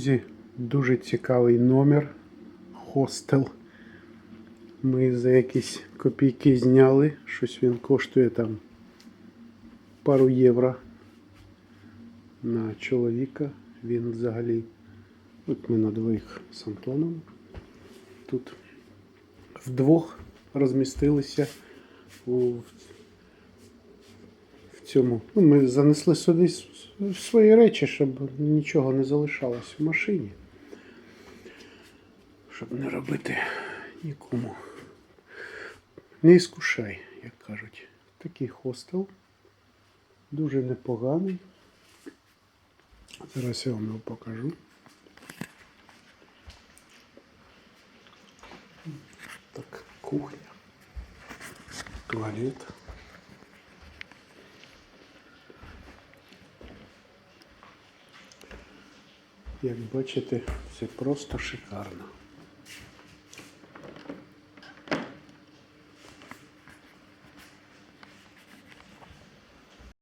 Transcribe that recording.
Друзі, дуже цікавий номер. Хостел. Ми за якісь копійки зняли. Щось він коштує там пару євро на чоловіка. Він взагалі. От ми на двоїх з Антоном. Тут вдвох розмістилися у цьому. Ну, ми занесли сюди свої речі, щоб нічого не залишалось в машині. Щоб не робити нікому. Не іскушай, як кажуть. Такий хостел. Дуже непоганий. Зараз я вам його покажу. Так, кухня. Туалет. Як бачите, все просто шикарно.